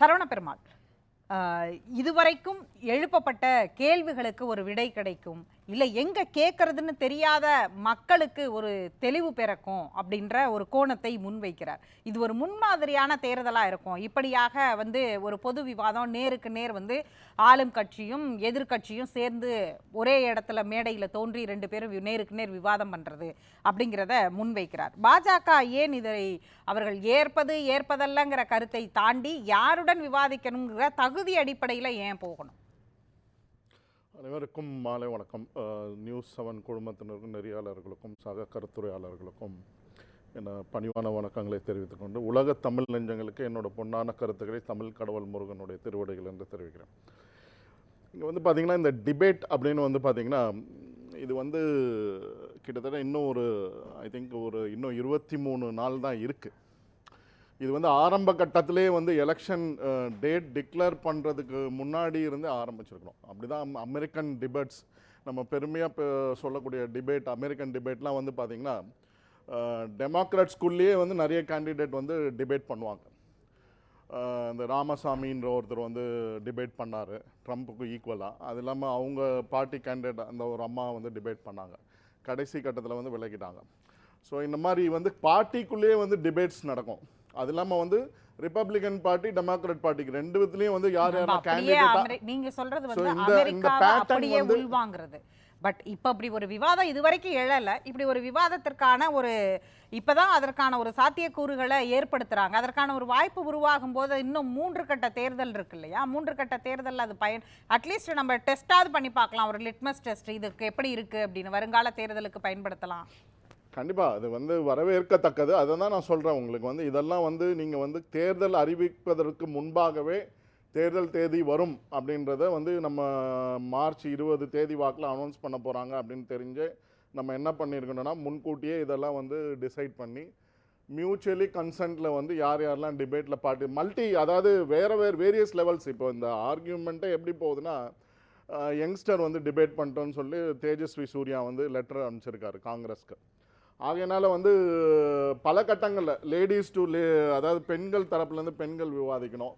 சரவண பெருமாள் இதுவரைக்கும் எழுப்பப்பட்ட கேள்விகளுக்கு ஒரு விடை கிடைக்கும். இல்லை எங்கே கேட்கறதுன்னு தெரியாத மக்களுக்கு ஒரு தெளிவு பிறக்கும் அப்படின்ற ஒரு கோணத்தை முன்வைக்கிறார். இது ஒரு முன்மாதிரியான தேர்தலாக இருக்கும். இப்படியாக வந்து ஒரு பொது விவாதம் நேருக்கு நேர் வந்து ஆளும் கட்சியும் எதிர்க்கட்சியும் சேர்ந்து ஒரே இடத்துல மேடையில் தோன்றி ரெண்டு பேரும் நேருக்கு நேர் விவாதம் பண்ணுறது அப்படிங்கிறத முன்வைக்கிறார். பாஜக ஏன் இதை அவர்கள் ஏற்பது ஏற்பதல்லங்கிற கருத்தை தாண்டி யாருடன் விவாதிக்கணுங்கிற தகுதி அடிப்படையில் ஏன் போகணும்? அனைவருக்கும் மாலை வணக்கம். நியூஸ் செவன் குழுமத்தினருக்கும் நெறியாளர்களுக்கும் சக கருத்துரையாளர்களுக்கும் என பணிவான வணக்கங்களை தெரிவித்துக் கொண்டு உலக தமிழ் நெஞ்சங்களுக்கு என்னோட பொன்னான கருத்துக்களை தமிழ் கடவுள் முருகனுடைய திருவடிகள் என்று தெரிவிக்கிறேன். இங்கே வந்து பார்த்திங்கன்னா இந்த டிபேட் அப்படின்னு வந்து பார்த்திங்கன்னா இது வந்து கிட்டத்தட்ட இன்னும் ஒரு ஐ திங்க் ஒரு இன்னும் இருபத்தி மூணு நாள் தான் இருக்குது இது வந்து ஆரம்ப கட்டத்திலே வந்து எலெக்ஷன் டேட் டிக்ளேர் பண்ணுறதுக்கு முன்னாடி இருந்து ஆரம்பிச்சிருக்கணும். அப்படி தான் அமெரிக்கன் டிபேட்ஸ் நம்ம பெருமையாக சொல்லக்கூடிய டிபேட் அமெரிக்கன் டிபேட்லாம் வந்து பார்த்திங்கன்னா டெமோக்ராட்ஸ்குள்ளேயே வந்து நிறைய கேண்டிடேட் வந்து டிபேட் பண்ணுவாங்க. இந்த ராமசாமின்ற ஒருத்தர் வந்து டிபேட் பண்ணார் ட்ரம்ப்புக்கு ஈக்குவலாக அது இல்லாமல் அவங்க பார்ட்டி கேண்டிடேட் அந்த ஒரு அம்மா வந்து டிபேட் பண்ணாங்க. கடைசி கட்டத்தில் வந்து விலகிட்டாங்க. ஸோ இந்த மாதிரி வந்து பார்ட்டிக்குள்ளேயே வந்து டிபேட்ஸ் நடக்கும். அது இல்லாமல் வந்து ரிப்பப்ளிகன் பார்ட்டி டெமோக்ராட் பார்ட்டிக்கு ரெண்டு விதத்துலேயும் வந்து யார் அமெரி- நீங்க சொல்றது வந்து pattern அப்படியே உள்வாங்கிறது. பட் இப்ப அப்படி ஒரு விவாதம் இதுவரைக்கும் எழல. இப்படி ஒரு விவாதத்திற்கான ஒரு இப்பதான் அதற்கான ஒரு சாத்தியக்கூறுகளை ஏற்படுத்துறாங்க. அதற்கான ஒரு வாய்ப்பு உருவாகும் போது இன்னும் மூன்று கட்ட தேர்தல் இருக்கு இல்லையா? மூன்று கட்ட தேர்தல் அது பயன் அட்லீஸ்ட் நம்ம டெஸ்டாவது பண்ணி பார்க்கலாம். ஒரு லிட்மஸ் டெஸ்ட் இதுக்கு எப்படி இருக்கு அப்படின்னு வருங்கால தேர்தலுக்கு பயன்படுத்தலாம். கண்டிப்பாக அது வந்து வரவேற்கத்தக்கது. அதை தான் நான் சொல்கிறேன் உங்களுக்கு. வந்து இதெல்லாம் வந்து நீங்கள் வந்து தேர்தல் அறிவிப்பதற்கு முன்பாகவே தேர்தல் தேதி வரும் அப்படின்றத வந்து நம்ம மார்ச் இருபது தேதி வாக்கில் அனௌன்ஸ் பண்ண போகிறாங்க அப்படின்னு தெரிஞ்சு நம்ம என்ன பண்ணியிருக்கணும்னா முன்கூட்டியே இதெல்லாம் வந்து டிசைட் பண்ணி மியூச்சுவலி கன்சென்ட்டில் வந்து யார் யாரெல்லாம் டிபேட்டில் பாட்டு மல்டி அதாவது வேறு வேறு வேரியஸ் லெவல்ஸ் இப்போ இந்த ஆர்கியூமெண்ட்டே எப்படி போகுதுன்னா யங்ஸ்டர் வந்து டிபேட் பண்ணிட்டோன்னு சொல்லி தேஜஸ்வி சூர்யா வந்து லெட்டர் அனுப்பிச்சிருக்காரு காங்கிரஸ்க்கு. ஆகையினால் வந்து பல கட்டங்களில் லேடிஸ் டு லே அதாவது பெண்கள் தரப்புலேருந்து பெண்கள் விவாதிக்கணும்.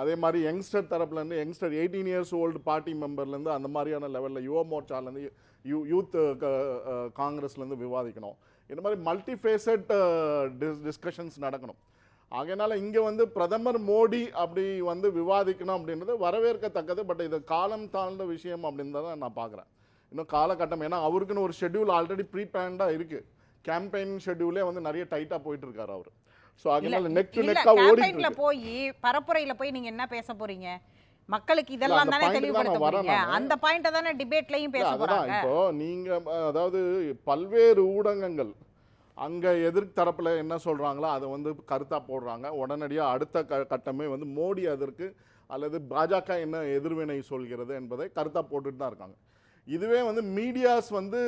அதே மாதிரி யங்ஸ்டர் தரப்புலேருந்து youngster eighteen years old party மெம்பர்லேருந்து அந்த மாதிரியான லெவலில் யுவ மோர்ச்சாலேருந்து யூ யூத் காங்கிரஸ்லேருந்து விவாதிக்கணும். இந்த மாதிரி மல்டி ஃபேஸட் டிஸ் டிஸ்கஷன்ஸ் நடக்கணும். ஆகையினால இங்கே வந்து பிரதமர் மோடி அப்படி வந்து விவாதிக்கணும் அப்படின்றது வரவேற்கத்தக்கது பட் இது காலம் தாழ்ந்த விஷயம் அப்படின்னு தான் நான் பார்க்குறேன் இன்னும் காலகட்டம் ஏன்னா அவருக்குன்னு ஒரு ஷெட்யூல் ஆல்ரெடி ப்ரீ பிளான்டாக இருக்குது கேம்பெயின் ஷெட்யூலே வந்து நிறைய டைட்டாக போயிட்டு இருக்காரு அவர். ஸோ அதனால நெக் டு கேம்பெயின்ல இருக்கு போய் பரப்புரையில போய் நீங்க என்ன பேச போறீங்க? மக்களுக்கு இதெல்லாம் தானே தெளிவுபடுத்த போறீங்க. அந்த பாயிண்ட தானே டிபேட்லயும் பேச போறாங்க. இப்போ நீங்க அதாவது பல்வேறு ஊடகங்கள் அங்க எதிர்த்தரப்புல என்ன சொல்றாங்களோ அதை வந்து கருத்தா போடுறாங்க. உடனடியா அடுத்த க கட்டமே வந்து மோடி அதற்கு அல்லது பாஜக என்ன எதிர்வினை சொல்கிறது என்பதை கருத்தா போட்டுட்டு தான் இருக்காங்க. இதுவே வந்து மீடியாஸ் வந்து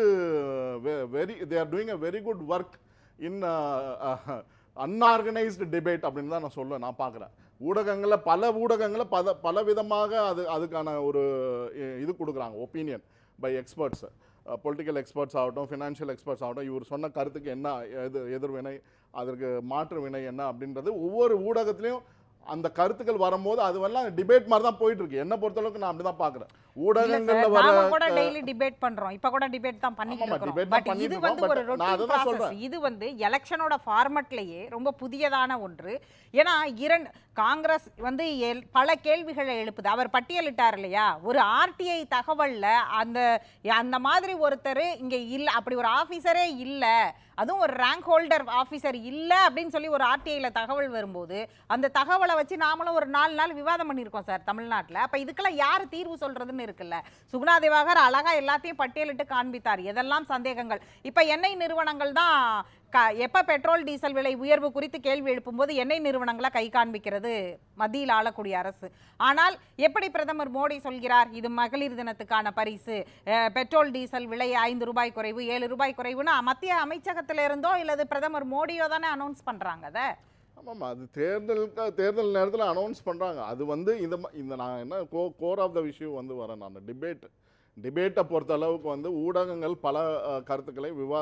very they are doing a very good work in unorganised debate அப்படின்னு தான் நான் சொல்லுவேன் நான் பார்க்குறேன். ஊடகங்களில் பல ஊடகங்களில் பல பல விதமாக அது அதுக்கான ஒரு இது கொடுக்குறாங்க opinion by experts political experts ஆகட்டும் ஃபினான்ஷியல் எக்ஸ்பர்ட்ஸ் ஆகட்டும் இவர் சொன்ன கருத்துக்கு என்ன எது எதிர்வினை அதற்கு மாற்று வினை என்ன அப்படின்றது ஒவ்வொரு ஊடகத்துலேயும் அந்த கருத்துக்கள் வரும்போது அதுவெல்லாம் டிபேட் மாதிரி தான் போயிட்டு இருக்கு என்ன பொறுத்தளவுக்கு நான் அப்படி தான் பார்க்குறேன். இல்ல ஊடகங்களில் வர கூட டெய்லி டிபேட் பண்றோம். இப்ப கூட டிபேட் தான் பண்ணிட்டு இருக்கோம் பட் இது வந்து. ஒரு ரொட்டீன் ப்ராசஸ். இது வந்து எலெக்ஷனோட ஃபார்மட்லயே ரொம்ப புதியதான ஒன்று. ஏன்னா இரண்டு காங்கிரஸ் வந்து பல கேள்விகளை எழுப்புது. அவர் பட்டியலிட்டார் இல்லையா? ஒரு ஆர்டிஐ தகவல்ல அந்த அந்த மாதிரி ஒருத்தர் இங்க இல்ல அப்படி ஒரு ஆபீசரே இல்ல. அதுவும் ஒரு ரேங்க் ஹோல்டர் ஆபீசர் இல்ல அப்படின்னு சொல்லி ஒரு ஆர்டிஐல தகவல் வரும்போது அந்த தகவலை வச்சு நாமளும் ஒரு நாலு நாள் விவாதம் பண்ணியிருக்கோம் சார் தமிழ்நாட்டில். அப்போ இதுக்கெல்லாம் யார் தீர்வு சொல்கிறதுன்னு இருக்குல்ல? சுகுணா திவாகர் அழகாக எல்லாத்தையும் பட்டியலிட்டு காண்பித்தார். எதெல்லாம் சந்தேகங்கள்? இப்போ எண்ணெய் நிறுவனங்கள் தான் க- எப்போ பெட்ரோல் டீசல் விலை உயர்வு குறித்து கேள்வி எழுப்பும்போது எண்ணெய் நிறுவனங்களை கை காண்பிக்கிறது மத்தியில் ஆளக்கூடிய அரசு. ஆனால் எப்படி பிரதமர் மோடி சொல்கிறார்? இது மகளிர் தினத்துக்கான பரிசு. பெட்ரோல் டீசல் விலை ஐந்து ரூபாய் குறைவு ஏழு ரூபாய் குறைவுன்னு மத்திய அமைச்சகத்திலிருந்தோ இல்லது பிரதமர் மோடியோ தானே அனௌன்ஸ் பண்ணுறாங்க அதை? ஆமாம் அது தேர்தலுக்கு தேர்தல் நேரத்தில் அனௌன்ஸ் பண்ணுறாங்க அது வந்து இந்த இந்த நான் என்ன கோ கோர் ஆஃப் த விஷயம் வந்து வரேன் நான். டிபேட் டிபேட்டை பொறுத்த அளவுக்கு வந்து ஊடகங்கள் பல கருத்துக்களை விவா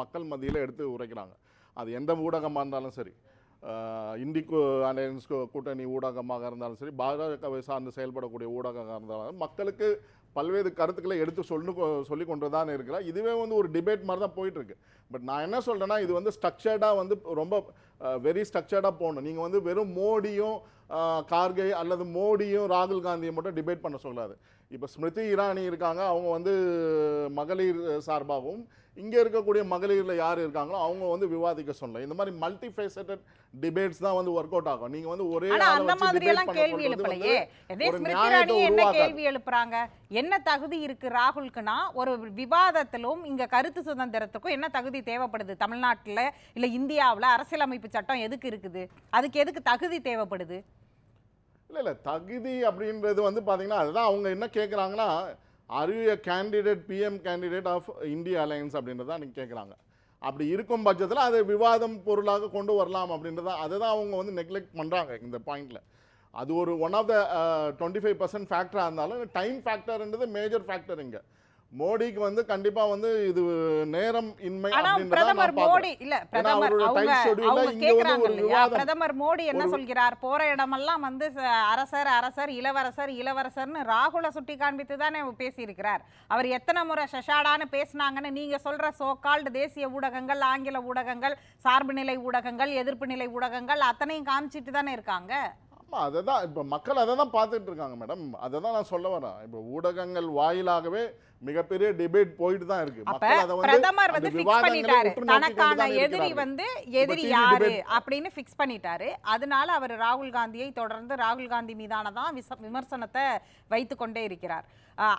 மக்கள் மத்தியில் எடுத்து உரைக்கிறாங்க. அது எந்த ஊடகமாக இருந்தாலும் சரி இண்டிகோ அலையன்ஸ் கூட்டணி ஊடகமாக இருந்தாலும் சரி பாஜகவை சார்ந்து செயல்படக்கூடிய ஊடகமாக இருந்தாலும் மக்களுக்கு பல்வேறு கருத்துக்களை எடுத்து சொல்லு சொல்லி கொண்டு தான் இருக்கிறார். இதுவே வந்து ஒரு டிபேட் மாதிரி தான் போயிட்டுருக்கு. பட் நான் என்ன சொல்கிறேன்னா இது வந்து ஸ்ட்ரக்சர்டாக வந்து ரொம்ப வெரி ஸ்ட்ரக்சர்டாக போகணும் நீங்கள் வந்து வெறும் மோடியும் கார்கே அல்லது மோடியும் ராகுல் காந்தியை மட்டும் டிபேட் பண்ண சொல்லாது. இப்போ ஸ்மிருதி இரானி இருக்காங்க அவங்க வந்து மகளிர் சார்பாகவும் இங்கே இருக்கக்கூடிய மகளிரில் யார் இருக்காங்களோ அவங்க வந்து விவாதிக்க சொல்லலாம் இந்த மாதிரி மல்டி ஃபேசட்டட் டிபேட்ஸ் தான் வந்து ஒர்க் அவுட் ஆகும். நீங்கள் வந்து ஒரே அந்த மாதிரி எல்லாம் கேள்வி எழுப்பலையே. என்ன. கேள்வி எழுப்புறாங்க? என்ன தகுதி இருக்கு ராகுலுக்குன்னா ஒரு விவாதத்திலும் இங்க கருத்து சுதந்திரத்துக்கும் என்ன தகுதி தேவைப்படுது? தமிழ்நாட்டுல இல்ல இந்தியாவுல அரசியலமைப்பு சட்டம் எதுக்கு இருக்குது? அதுக்கு எதுக்கு தகுதி தேவைப்படுது? இல்லை இல்லை. தகுதி அப்படின்றது வந்து பார்த்தீங்கன்னா அதுதான் அவங்க என்ன கேட்குறாங்கன்னா அறிவிய candidate PM candidate of India alliance அப்படின்றத அன்றைக்கி கேட்குறாங்க அப்படி இருக்கும் பட்சத்தில் அதை விவாதம் பொருளாக கொண்டு வரலாம் அப்படின்றத அதை தான் அவங்க வந்து நெக்லெக்ட் பண்ணுறாங்க இந்த பாயிண்டில் அது ஒரு one of the twenty five percent ஃபேக்டராக இருந்தாலும் டைம் ஃபேக்டர்ன்றது மேஜர் ஃபேக்டர் இங்கே. மோடிக்கு வந்து கண்டிப்பாக வந்து இது நேரம் இன்மை பிரதமர். மோடி இல்ல பிரதமர் அவங்க. பிரதமர் மோடி என்ன சொல்கிறார்? போற இடமெல்லாம் வந்து அரசர் அரசர் இளவரசர் இளவரசர்னு ராகுல சுட்டி காண்பித்து தானே பேசியிருக்கிறார். அவர் எத்தனை முறை ஷஷாடான்னு பேசினாங்கன்னு நீங்க சொல்ற சோ கால்டு தேசிய ஊடகங்கள் ஆங்கில ஊடகங்கள் சார்பு நிலை ஊடகங்கள் எதிர்ப்பு நிலை ஊடகங்கள் அத்தனையும் காமிச்சிட்டு தானே இருக்காங்க? அதை தான் இப்போ மக்கள் அதை தான் பார்த்துட்டு இருக்காங்க மேடம். அதை தான் நான் சொல்ல வரேன். இப்போ ஊடகங்கள் வாயிலாகவே மிகப்பெரிய டிபேட் போயிட்டு தான் இருக்கு. அப்ப பிரதமர் வந்து ஃபிக்ஸ் விவாதங்களை பண்ணிட்டாரு. தனக்கான எதிரி. வந்து எதிரி யாரு அப்படின்னு ஃபிக்ஸ் பண்ணிட்டாரு. அதனால அவர் ராகுல் காந்தியை தொடர்ந்து ராகுல் காந்தி மீதான தான் விமர்சனத்தை வைத்து கொண்டே இருக்கிறார்.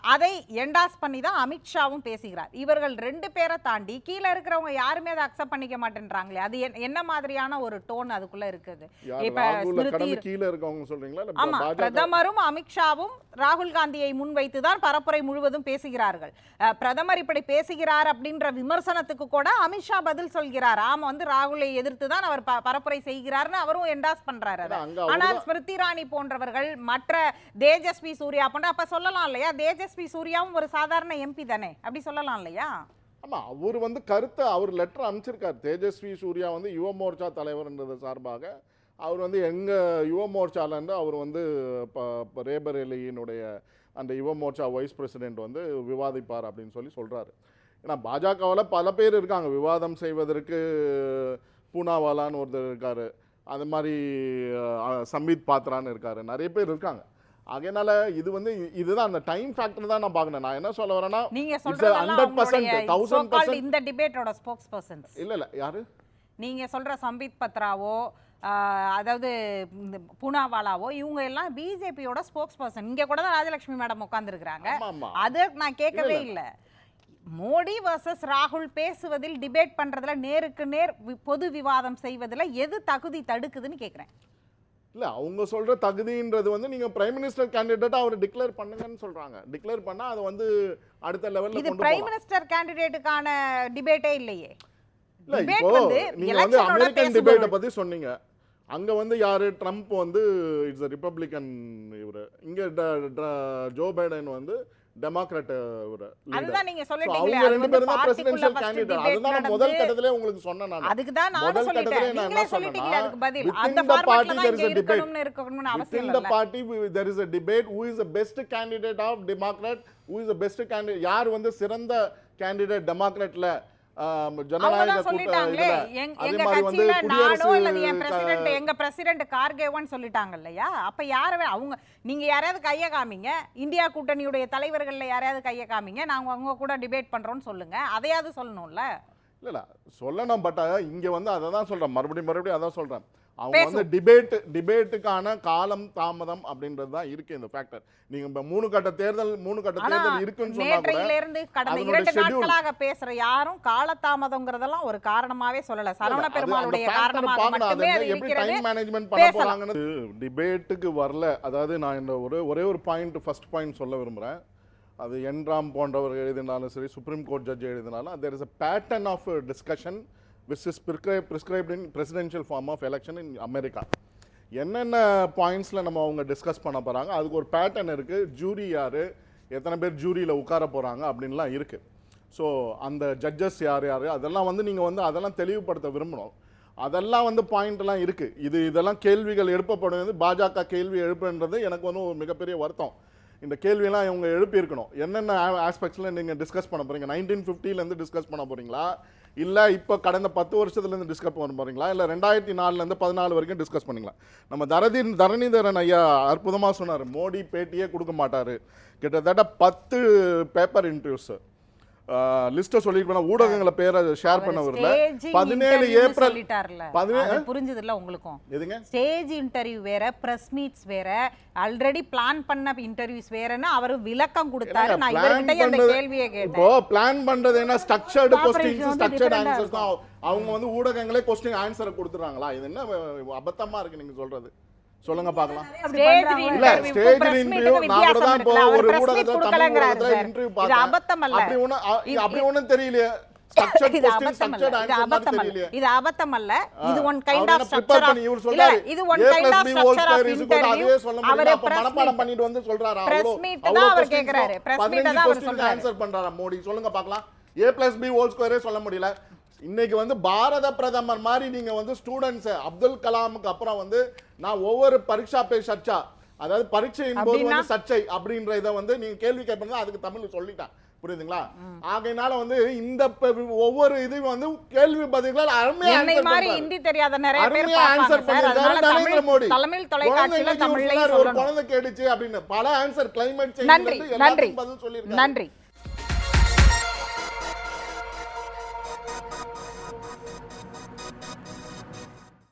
அதை என்டாஸ் பண்ணி தான் அமித்ஷாவும் பேசுகிறார். இவர்கள் ரெண்டு பேரை தாண்டி கீழே இருக்கிறவங்க யாருமே அதை அக்செப்ட் பண்ணிக்க மாட்டேன்றாங்களே. அது என்ன- மாதிரியான ஒரு டோன் அதுக்குள்ள இருக்குது? இப்ப ஆமா பிரதமரும் அமித்ஷாவும் ராகுல் காந்தியை முன்வைத்து தான் பரப்புரை முழுவதும் பேசுகிறார்கள். அஹ், பிரதமர் இப்படி பேசுகிறார் அப்படின்ற விமர்சனத்துக்கு கூட அமித்ஷா பதில் சொல்கிறார். ஆமா வந்து ராகுலை எதிர்த்து தான் அவர் பரப்புரை செய்கிறார்னு அவரும் என்டாஸ் பண்றாரு ஆனால் ஸ்மிருதி இராணி போன்றவர்கள் மற்ற தேஜஸ்வி சூர்யா போன்ற அப்ப சொல்லலாம் இல்லையா? தேஜஸ்வி சூர்யாவும் ஒரு சாதாரண எம்பி தானே? அப்படி சொல்லலாம் இல்லையா? ஆமா அவர் வந்து கருத்தை அவர் லெட்டர் அனுப்பிச்சிருக்காரு. தேஜஸ்வி சூர்யா வந்து யுவ மோர்ச்சா தலைவர்ன்றது சார்பாக அவர் வந்து எங்க யுவ மோர்ச்சாலேருந்து அவர் வந்து இப்போ ரேபரேலியினுடைய அந்த யுவ மோர்ச்சா வைஸ் பிரசிடென்ட் வந்து விவாதிப்பார் அப்படின்னு சொல்லி சொல்றாரு. ஏன்னா பாஜகவில் பல பேர் இருக்காங்க. விவாதம் செய்வதற்கு பூனாவாலான்னு ஒருத்தர் இருக்காரு. அது மாதிரி சம்பீத் பாத்ரான்னு இருக்காரு. நிறைய பேர் இருக்காங்க. அதனால இது வந்து இதுதான் அந்த டைம் ஃபேக்டர் தான் நான் பார்க்கணும். நான் என்ன சொல்ல வரேன்னா நீங்க It's a சொல்றதெல்லாம் 100%, 1000% இந்த டிபேட்டோட ஸ்போக்ஸ் பர்சன்ஸ் இல்ல இல்ல யாரு? நீங்க சொல்ற சம்பித் பத்ராவோ அதாவது இந்த பூனாவாலாவோ இவங்க எல்லாம் பிஜேபியோட ஸ்போக்ஸ் பர்சன் இங்க கூட தான் ராஜலட்சுமி மேடம் ஆமா அது நான் கேட்கவே இல்லை மோடி வர்சஸ் ராகுல் பேசுவதில் டிபேட் பண்றதுல நேருக்கு நேர் பொது விவாதம் செய்வதுல எது தகுதி தடுக்குதுன்னு கேக்குறேன். இல்ல அவங்க சொல்ற தகுதின்றது வந்து நீங்க பிரைம் மினிஸ்டர் கேண்டிடேட்டா அவர் டிக்ளேர் பண்ணுங்கன்னு சொல்றாங்க. டிக்ளேர் பண்ணா அது வந்து அடுத்த லெவல்ல இது பிரைம் மினிஸ்டர் கேண்டிடேட்டுக்கான டிபேட்டே இல்லையே. இல்ல இப்போ வந்து நீங்க வந்து அமெரிக்கன். டிபேட்டை பத்தி சொன்னீங்க. அங்க வந்து யாரு? ட்ரம்ப் வந்து இட்ஸ் ரிப்பப்ளிகன் இவரு. இங்க ஜோ பைடன் வந்து டெமோக்ராட் இவரு leader. அதுதான் நீங்க So, சொல்லிட்டீங்களே அவங்க ரெண்டு பேரும் தான் பிரசிடென்ஷியல் கேண்டிடேட் அதுதான் நான் முதல் கட்டத்திலே உங்களுக்கு சொன்னேன் நான். அதுக்கு தான் முதல் சொல்லிட்டேன். நான் நீங்களே சொன்னேன்னா, அதுக்கு பதில். அந்த there is இங்க a debate. இருக்கணும்னு அவசியம் இல்ல. is a debate who is the best candidate of Democrat, who is the best candidate, யார் வந்து சிறந்த கேண்டிடேட் டெமோக்ராட்ல ஜனநாயக எங்க- பிரசிடென்ட் எங்க பிரசிடென்ட் கார்கேவன் சொல்லிட்டாங்க இல்லையா? அப்ப யாரவே அவங்க நீங்க யாரையாவது கைய காமிங்க. இந்தியா கூட்டணியுடைய தலைவர்கள்ல யாரையாவது கைய காமிங்க. நாங்க அவங்க கூட டிபேட் பண்றோம்னு சொல்லுங்க. அதையாவது சொல்லணும்ல? இல்ல இல்ல. சொல்லணும் பட் இங்க வந்து அதை தான் சொல்றேன். மறுபடியும் மறுபடியும் அதான் சொல்றேன். அவங்க. வந்து டிபேட் டிபேட்டுக்கான காலம் தாமதம் அப்படின்றது தான் இருக்கு இந்த ஃபேக்டர் நீங்க இப்ப மூணு கட்ட தேர்தல் மூணு கட்ட தேர்தல் இருக்குன்னு சொன்னா கூட நேற்றையில இருந்து கடந்த இரண்டு. நாட்களாக பேசுற யாரும் காலதாமதங்கிறதெல்லாம் ஒரு காரணமாவே சொல்லல சரவண பெருமாளுடைய காரணமாக மட்டுமே அது எப்படி time management பண்ண. போறாங்கன்னு டிபேட்டுக்கு வரல அதாவது நான் இந்த ஒரு ஒரே ஒரு பாயிண்ட் ஃபர்ஸ்ட் பாயிண்ட் சொல்ல விரும்புகிறேன் அது என்ராம் போன்றவர் எழுதினாலும் சரி சுப்ரீம் கோர்ட் ஜட்ஜ் எழுதினாலும் there is a pattern of discussion which is prescribe prescribed in presidential form of election in America என்னென்ன பாயிண்ட்ஸில் நம்ம அவங்க டிஸ்கஸ் பண்ண போகிறாங்க அதுக்கு ஒரு பேட்டர்ன் இருக்குது ஜூரி யார்? எத்தனை பேர் ஜூரியில் உட்கார போகிறாங்க அப்படின்லாம் இருக்குது ஸோ அந்த ஜட்ஜஸ் யார் யார்? அதெல்லாம் வந்து நீங்கள் வந்து அதெல்லாம் தெளிவுபடுத்த விரும்பணும். அதெல்லாம் வந்து பாயிண்ட்லாம் இருக்குது இது இதெல்லாம் கேள்விகள் எழுப்பப்படுவது பாஜக கேள்வி எழுப்புன்றது எனக்கு வந்து ஒரு மிகப்பெரிய வருத்தம். இந்த கேள்வியெல்லாம் இவங்க எழுப்பியிருக்கணும். என்னென்ன ஆஸ்பெக்ட்ஸில் நீங்கள் டிஸ்கஸ் பண்ண போகிறீங்க நைன்டீன் ஃபிஃப்டிலேருந்து டிஸ்கஸ் பண்ண போறீங்களா? இல்லை இப்போ கடந்த பத்து வருஷத்துலேருந்து டிஸ்கஸ் பண்ண போகிறீங்களா இல்லை ரெண்டாயிரத்தி நாலுலேருந்து பதினாலு வரைக்கும் டிஸ்கஸ் பண்ணிங்களா? நம்ம தரதி தரணிதரன் ஐயா அற்புதமாக சொன்னார் மோடி பேட்டியே கொடுக்க மாட்டார். கிட்டத்தட்ட பத்து பேப்பர் இன்டர்வியூஸ் லிஸ்ட்டை சொல்லிட்டு ஊடகங்களை பேரை ஷேர் பண்ண வரல பதினேழு ஏப்ரல் சொல்லிட்டார்ல பதினே- அது புரிஞ்சதுல உங்களுக்கும். எதுங்க? ஸ்டேஜ் இன்டர்வியூ வேற பிரஸ் மீட்ஸ் வேற ஆல்ரெடி பிளான் பண்ண இன்டர்வியூஸ் வேறன்னு அவர் விளக்கம் கொடுத்தாரு. நான் இவர்கிட்ட அந்த கேள்வியை கேட்டேன். பிளான் பண்றது என்ன? ஸ்ட்ரக்சர்டு கொஸ்டின்ஸ் ஸ்ட்ரக்சர்டு ஆன்சர்ஸ் தான். அவங்க வந்து ஊடகங்களே கொஸ்டின் ஆன்சரை கொடுத்துறாங்களா இது என்ன அபத்தமா இருக்கு நீங்க சொல்றது? சொல்லுங்க பார்க்கலாம். ஸ்டேஜ் இல்ல ஸ்டேஜ் பிரஸ் இன்டர்வியூ நான் கூட தான் இப்போ ஒரு பிரஸ் மீட் ஊடகத்துல தமிழ் ஊடகத்துல இன்டர்வியூ இது பார்த்தேன். அபத்தம் அல்ல அப்படி ஒண்ணு அப்படி ஒண்ணும் தெரியலையே. ஸ்ட்ரக்சர்ட் இது அபத்தம் அல்ல ஸ்ட்ரக்சர்ட் இது ஆன்சர் அபத்தம் மாதிரி அல்ல தெரியலையே. இது அபத்தம் அல்ல இது ஒன் கைண்ட் ஆஃப் ஸ்ட்ரக்சர் இல்ல இது one A kind plus of B whole structure square of interview அதுவே சொல்ல அவர் பிரஸ் மனப்பாடம் பண்ணிட்டு வந்து சொல்றாரா. அவ்வளோ meet தான் அவர் கேக்குறாரு. meet பதினஞ்சு தான் அவர் சொல்றாரு. ஆன்சர் பண்றாரா மோடி? சொல்லுங்க பார்க்கலாம். ஏ பிளஸ் பி ஹோல் ஸ்கொயரே சொல்ல முடியல. இன்னைக்கு வந்து பாரத பிரதமர் மாதிரி நீங்க வந்து ஸ்டூடெண்ட்ஸ் அப்துல் கலாமுக்கு அப்புறம் வந்து நான் ஒவ்வொரு பரீட்சா பே சர்ச்சா அதாவது பரீட்சையின் போது? வந்து சர்ச்சை அப்படின்ற இதை வந்து நீங்க கேள்வி கேட்பது அதுக்கு தமிழ் சொல்லிட்டேன். புரியுதுங்களா? ஆகையினால வந்து இந்த ஒவ்வொரு இதையும் வந்து கேள்வி பதில்கள் அருமையா மாதிரி. ஹிந்தி தெரியாத நிறைய பேர் ஆன்சர் பண்ணிருக்காரு நரேந்திர மோடி. தமிழ் தொலைக்காட்சியில சொன்னாரு, ஒரு குழந்தை கேடுச்சு அப்படின்னு பல ஆன்சர் கிளைமேட் சேஞ்ச் நன்றி நன்றி பதில் சொல்லியிருக்காரு. நன்றி.